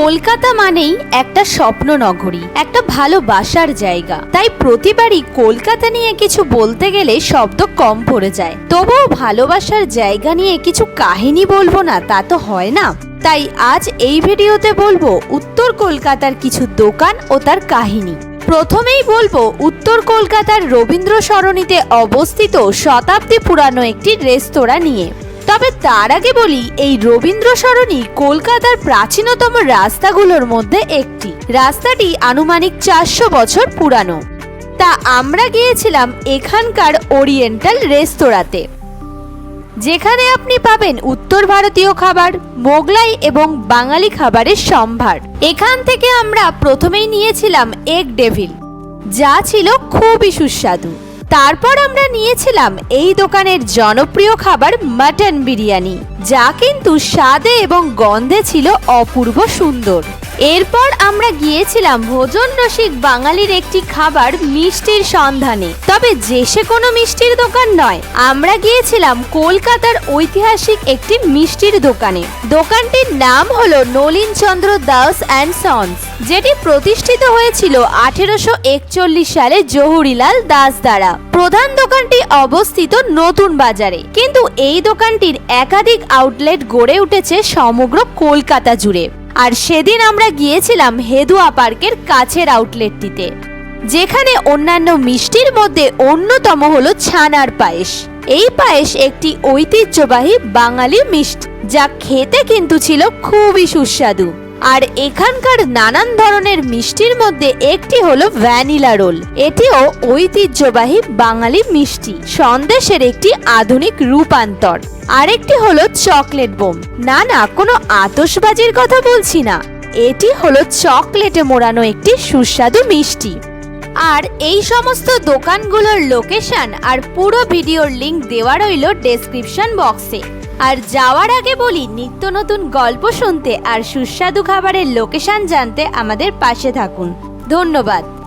কলকাতা মানেই একটা স্বপ্ন নগরী একটা ভালোবাসার জায়গা। তাই প্রতিবারই কলকাতা নিয়ে কিছু বলতে গেলে শব্দ কম পড়ে যায়। তবুও ভালোবাসার জায়গা নিয়ে কিছু কাহিনী বলব না, তা তো হয় না। তাই আজ এই ভিডিওতে বলব উত্তর কলকাতার কিছু দোকান ও তার কাহিনী। প্রথমেই বলব উত্তর কলকাতার রবীন্দ্র সরণিতে অবস্থিত শতাব্দী পুরানো একটি রেস্তোরাঁ নিয়ে। তবে তার আগে বলি, এই রবীন্দ্র সরণি কলকাতার প্রাচীনতম রাস্তাগুলোর মধ্যে একটি। রাস্তাটি আনুমানিক চারশো বছর পুরানো। তা আমরা গিয়েছিলাম এখানকার ওরিয়েন্টাল রেস্তোরাঁতে। যেখানে আপনি পাবেন উত্তর ভারতীয় খাবার, মোগলাই এবং বাঙালি খাবারের সম্ভার। এখান থেকে আমরা প্রথমেই নিয়েছিলাম এগ ডেভিল, যা ছিল খুবই সুস্বাদু। তারপর আমরা নিয়েছিলাম এই দোকানের জনপ্রিয় খাবার মাটন বিরিয়ানি, যা কিন্তু স্বাদে এবং গন্ধে ছিল অপূর্ব সুন্দর। এরপর আমরা গিয়েছিলাম ভোজন রসিক বাঙালির একটি খাবার মিষ্টির সন্ধানে। তবে যে সে কোনো মিষ্টির দোকান নয়, আমরা গিয়েছিলাম কলকাতার ঐতিহাসিক একটি মিষ্টির দোকানে। দোকানটির নাম হলো নলিন চন্দ্র দাস অ্যান্ড সন্স, যেটি প্রতিষ্ঠিত হয়েছিল আঠেরোশো একচল্লিশ সালে জহুরিলাল দাস দ্বারা। প্রধান দোকানটি অবস্থিত নতুন বাজারে, কিন্তু এই দোকানটির একাধিক আউটলেট গড়ে উঠেছে সমগ্র কলকাতা জুড়ে। আর সেদিন আমরা গিয়েছিলাম হেদুয়া পার্কের কাছের আউটলেটটিতে, যেখানে অন্যান্য মিষ্টির মধ্যে অন্যতম হল ছানার পায়েস। এই পায়েস একটি ঐতিহ্যবাহী বাঙালি মিষ্টি, যা খেতে কিন্তু ছিল খুবই সুস্বাদু। আর এখানকার নানান ধরনের মিষ্টির মধ্যে একটি হলো ভ্যানিলা রোল। এটিও ঐতিহ্যবাহী বাঙালি মিষ্টি, সন্দেশের একটি আধুনিক রূপান্তর। আরেকটি হলো চকলেট বোম। না না, কোনো আতসবাজির কথা বলছি না। এটি হলো চকলেটে মোড়ানো একটি সুস্বাদু মিষ্টি। আর এই সমস্ত দোকানগুলোর লোকেশন আর পুরো ভিডিওর লিংক দেওয়া রইল ডেসক্রিপশন বক্সে। আর যাওয়ার আগে বলি, নিত্য নতুন গল্প শুনতে আর সুস্বাদু খাবারের লোকেশন জানতে আমাদের পাশে থাকুন। ধন্যবাদ।